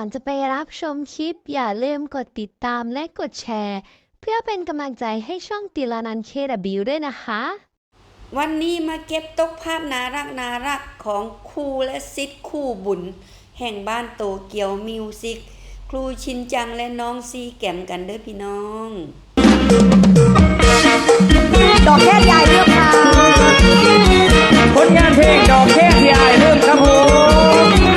ก่อนจะไปรับชมคลิป อย่าลืมกดติดตามและกดแชร์ เพื่อเป็นกำลังใจให้ช่องติลานันเคดบิวด้วยนะคะ วันนี้มาเก็บตกภาพนารักนารักของครูและซิดคู่บุญ แห่งบ้านโตเกียวมิวสิกครูชินจังและน้องซีแก้มกันเด้อพี่น้องดอกแค่ใหญ่เรื่องค่ะผลงานเพลงดอกแค่ที่อายเริ่มครับผม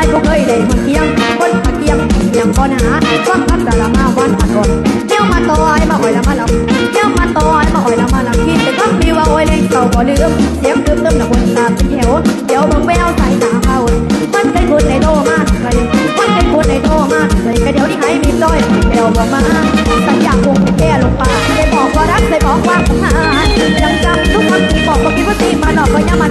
แต่น้ำทั้งไทยผู้เคยได้มาเคียงคนมาเคียงยังก่อนหาฟังคำแต่ละมาวันผ่านก่อนเดี๋ยวมาต่อยมาอ่อยละมาลำเดี๋ยวมาต่อยมาอ่อยละมาลำคิดแต่คำมีว่าโอ้ยเล่นเก่าก็ลืมเสียงลืมเติมละคนตาเป็นแถวเดี๋ยวบังแววใส่ตาเขามันเป็นคนในโลมาใครมันเป็นคนในโลมาใครก็เดี๋ยวนี้ให้มีจ้อยเดี๋ยวบอกมาสัญญาคงแค่ลงป่าได้บอกว่ารักได้บอกว่าผมหายังจำทุกคำที่บอกว่าคิดว่าตีมาหลอกก็ยังมา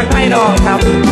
จากไม้ดอกครับ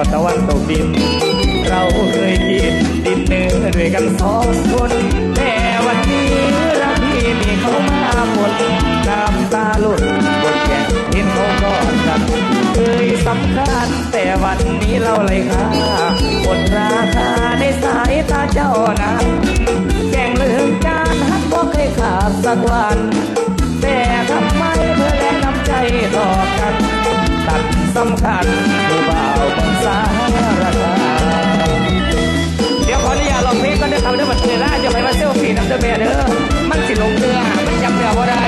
ก็ตะวันตกดิน เราเคยกินดินเนื้อด้วยกันสองคนแต่วันนี้รักพี่มีเขามาหมดน้ำตาหลุดบนแก้มเห็นเขากอดกันเคยสำคัญ แต่วันนี้เราเลยค่าหมดราคาในสายตาเจ้านะแกงเหลืองจานฮักบ่เคยขาดสักวัน แต่ทำไมเธอแลกน้ำใจต่อกันตัดสำคัญ อแม่เด้อมันสิลงเนื้อมันจำเนื้อบ่ได้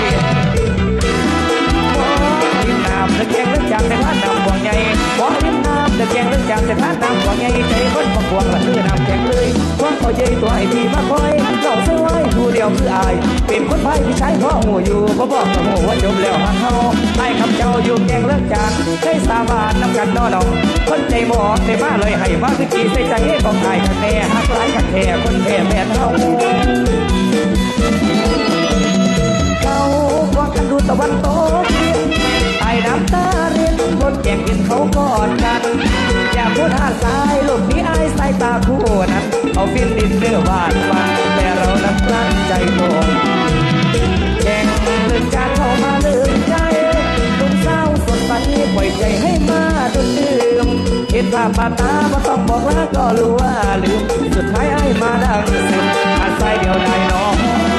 ริมน้ำตะเกียงเรื่อจางแต่ท่านน้ำบ่วงใหญ่บ่ริมน้ำตะเกียงเรื่อจางแต่ท่านน้ำบ่วงใหญ่ใจคนบ่ควงละคือน้ำแข็งเลยควงเขาใจตัวไอ้พี่มาคอยเจ้าสวยผู้เดียวคืออาย เป็นคนไพ่ที่ใช้พ่อหูอยู่บ่บอกกับหูว่าจบแล้วหักเฮาให้คำเจ้าอยู่แกงเรื่องจางเคยสาบานน้ำกันนอน้องคนใจหมอนได้มาเลยให้มาคือจีใส่ใจของไทยกันแน่หักหลายกันแท้คนแท้แม่เฮาเขา ตะวันตกดินไอ้น้ำตาเรียนบนแก่งดินเขากอดกัน อย่าพูดหาดทรายลูกนี้ไอ้สายตาคู่นั้น เอาฟินดินเนื้อวานฟันแต่เรานั้นกลั้นใจทนแก่งเรื่องการเข้ามาลืมใจลุงเศร้าสดใสปล่อยใจให้มาจนลืมเห็นภาพบาดตาบ่ต้องบอกลาก็รู้ว่าลืม สุดท้ายไอ้มาดังซึมอาศัยเดียวได้น้อง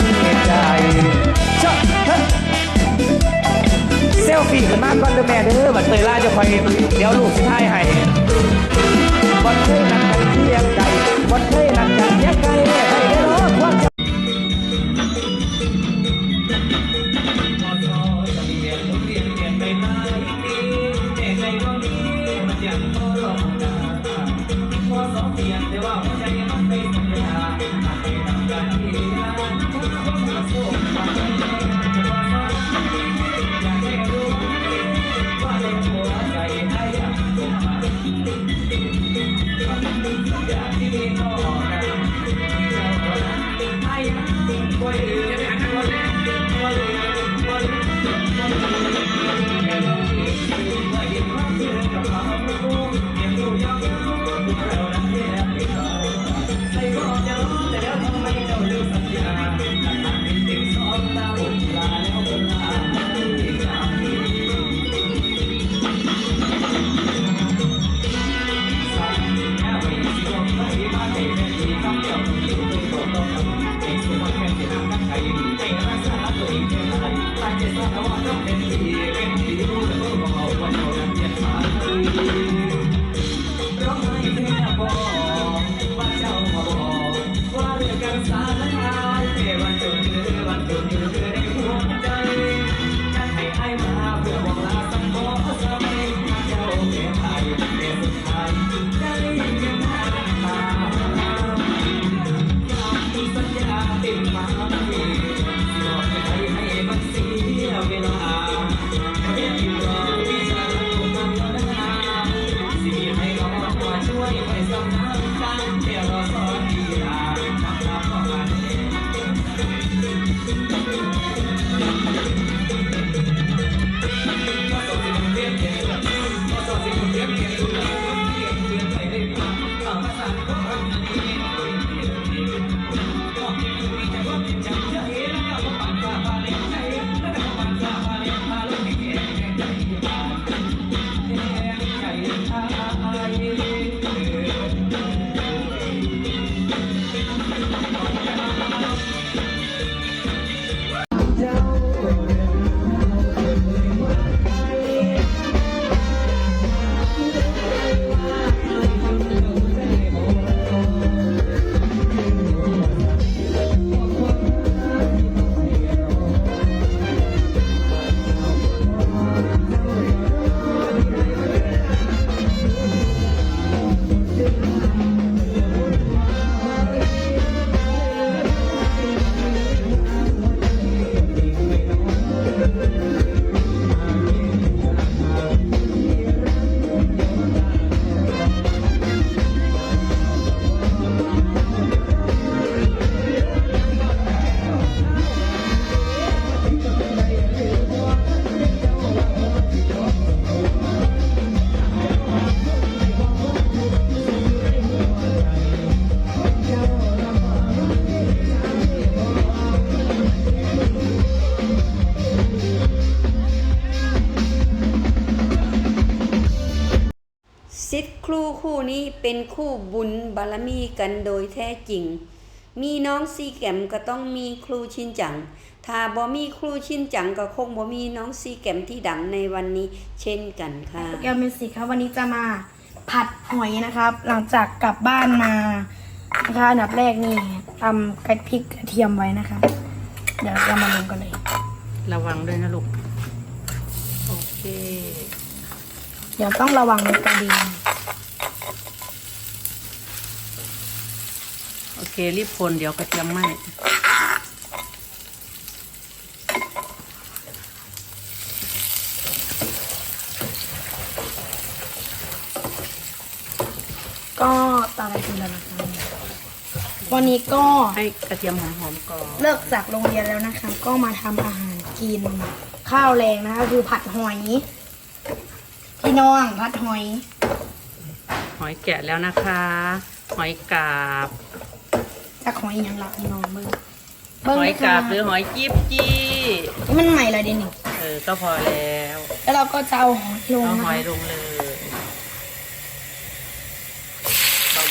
เด้ออบัดเตยล่าจะคอยเดี๋ยวลูกสิท้าย Yeah. เรูคู่นี้เป็นคู่บุญบารมีกันโดยแท้จริง มีน้องซีแกมก็ต้องมีครูชินจัง ถ้าบ่มีครูชินจังก็คงบ่มีน้องซีแกมที่ดังในวันนี้เช่นกันค่ะแก้วมิวสิกครับวันนี้จะมาผัดหอยนะครับ หลังจากกลับบ้านมานะคะอันดับแรกนี่ตำกระพริกกระเทียมไว้นะคะ เดี๋ยวเรามาลงกันเลย ระวังด้วยนะลูก โอเคเดี๋ ยวต้องระวังในกระเด็นโอเค รีบคนเดี๋ยวกระเทียมไหมก็ตามไปทีละนะคะวันนี้ก็ให้กระเทียมหอมๆก่อนเลิกจากโรงเรียนแล้วนะคะ ก็มาทำอาหารกินข้าวแรงนะคะ คือผัดหอย พี่น้องผัดหอย หอยแกะแล้วนะคะ หอยกาบจากหอยอยังหลับพี่น้องเบิ้งหอยนะคะกาบหรือหอยจิ๊บจี้นี่มันใหม่เลยเดนี่เออก็พอแล้วแล้วเราก็จะเอาหอยลงเอานะหอยคะลงเลย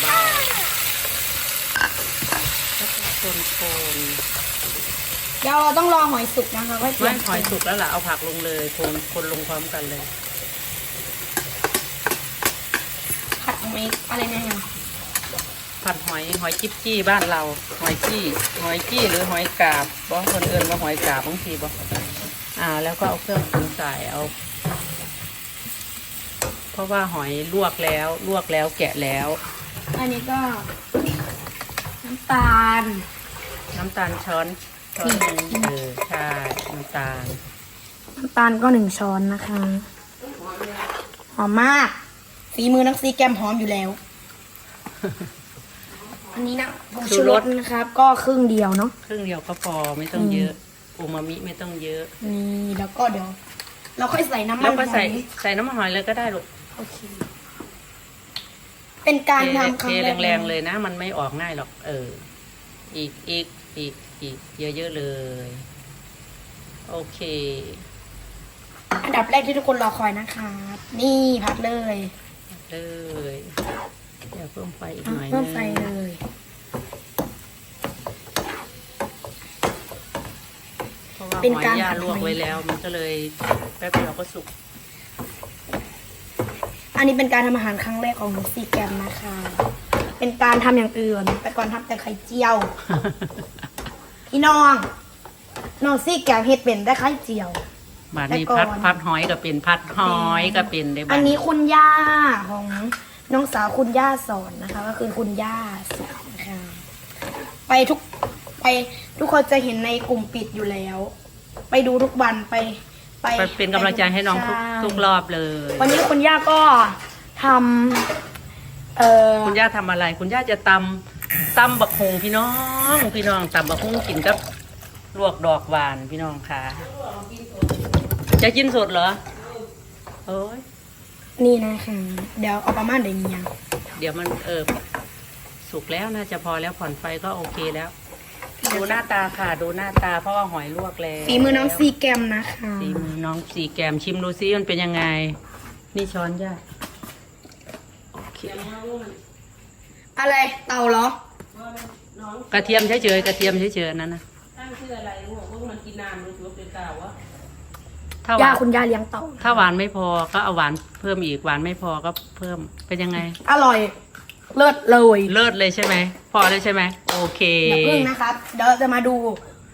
เบาๆแล้วก็คนๆเดี๋ยวเราต้องรอหอยสุกนะคะค่อยเตรีไม่ยมหอยสุกแล้วล่ะเอาผักลงเลยคนคนลงพร้อมกันเลย ผัดหอยอะไรเนี่ยค่ะผัดหอยหอยจิ๊บจี้บ้านเรา หอยจี้ หอยจี้หรือหอยกาบบอกคนอื่นว่าหอยกาบบางทีบอกอ่า แล้วก็เอาเครื่องปรุงใส่เอา เพราะว่าหอยลวกแล้วลวกแล้วแกะแล้ว อันนี้ก็ น้ำตาล น้ำตาลช้อนช้อนหนึงเออใช่น้ำตาล น้ำตาลก็หนึ่งช้อนนะคะ หอมมาก ฝีมือนักซีแกมหอมอยู่แล้ว อันนี้นะผงชูรสนะครับ ก็ครึ่งเดียวเนาะ ครึ่งเดียวก็พอไม่ต้องเยอะอูมามิไม่ต้องเยอะ นี่แล้วก็เดี๋ยว เราค่อยใส่น้ำมัแล้นวก็ใส่หอยใส่น้ำมันหอยเลยก็ได้ลูกโอเค เป็นการเททำครั้งเทแรกแรงๆเลยนะ มันไม่ออกง่ายหรอก เออ อีกอีกอีกอีกเยอะๆเลย โอเค อันดับแรกที่ทุกคนรอคอยนะคะนี่ผัดเลย เลยเดี๋ยวเพิ่มไฟอีกหน่อยเพิ่มนึงใส่เลยเพราะว่าเป็นหอยการย่าผัดลวกหอยไว้แล้ว มันก็เลยแป๊บเดียวก็สุก อันนี้เป็นการทำอาหารครั้งแรกของหนูซีแกมนะคะ เป็นการทำอย่างอื่น แต่ก่อนทำแต่ไข่เจียว พี่น้อง น้องซีแกมเฮ็ดเป็นได้ไข่เจียว บาดนี้แต่ก่อนพัดพัดหอยก็เป็นพัดหอยก็เป็นได้อับ้านงนี้คุณย่าของน้องสาวคุณย่าสอนนะคะ ก็คือคุณย่าสอนนะคะไปทุกไปทุกคนจะเห็นในกลุ่มปิดอยู่แล้ว ไปดูทุกวันไป ไปไปเป็นกำลังใจให้น้องทุกช่ทุกรอบเลย วันนี้คุณย่าก็ทำเอ่อคุณย่าทำอะไร คุณย่าจะตำตำบักฮงพี่น้องพี่น้องตำบักฮงกินกับลวกดอกหวานพี่น้องค่ะ จะกินสดเหรอโอ้ยนี่นะคะ เดี๋ยวเอาประมาณเดี๋ยวนี้ยังเดี๋ยวมันเออสุกแล้วน่าจะพอแล้วผ่อนไฟก็โอเคแล้ว ดูหน้าตาค่ะ ดูหน้าตาเพราะว่าหอยลวกแล้วฝีมือน้องซีแกมนะคะสีมือน้องสีแกมชิมดูซิมันเป็นยังไง นี่ช้อนย่าโอเคอะไรเต่าเหรอกระเทียมเฉยๆกระเทียมเฉยๆอันนั้นนะย่า ถ้าหวานคุณย่าเลี้ยงเต่าถ้าหวานไม่พอก็เอาหวานเพิ่มอีกหวานไม่พอก็เพิ่มเป็นยังไง อร่อย เลิศเลยเลิศเลยใช่ไหมพอเลยใช่ไหมโอเคอย่าพึ่งนะครับ เดี๋ยวเราจะมาดู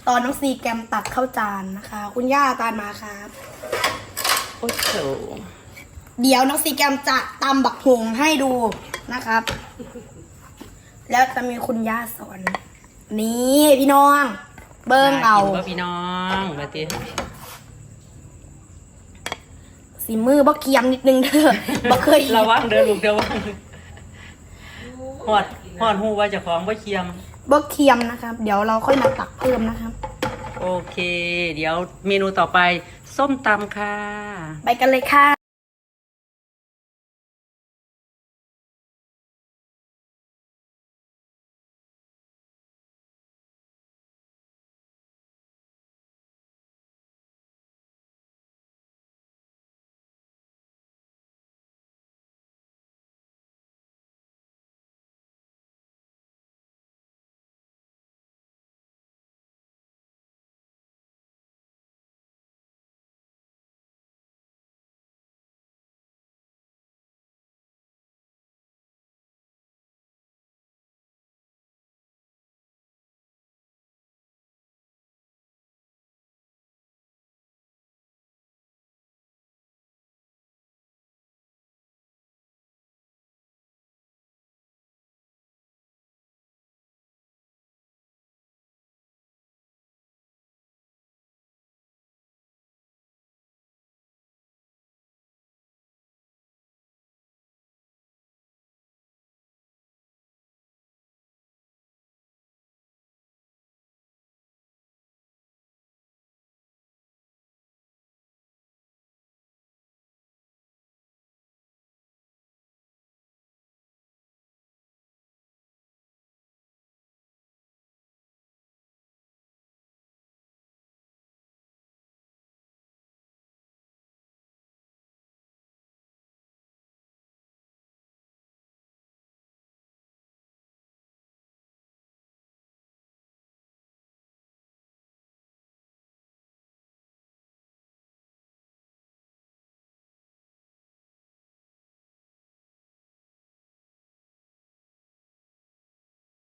ตอนน้องซีแกมตักข้าวจานนะคะ คุณย่าตานมาครับ โอ้โหเดี๋ยวน้องซีแกมจะตำบักหงให้ดูนะครับ แล้วจะมีคุณย่าสอน นี่พี่น้อง เบิ้งเอาน่กินป่ะพี่น้องมาตี สีมือบ่เคียมนิดนึงเด้อบ่เคยระวังเด้อลูกเด้อวังหอดหอดหูว่าเจะของว่าเคียมบ่เคียมนะครับ เดี๋ยวเราค่อยมาตักเพิ่มนะครับ โอเค เดี๋ยวเมนูต่อไป ส้มตำค่ะ ไปกันเลยค่ะ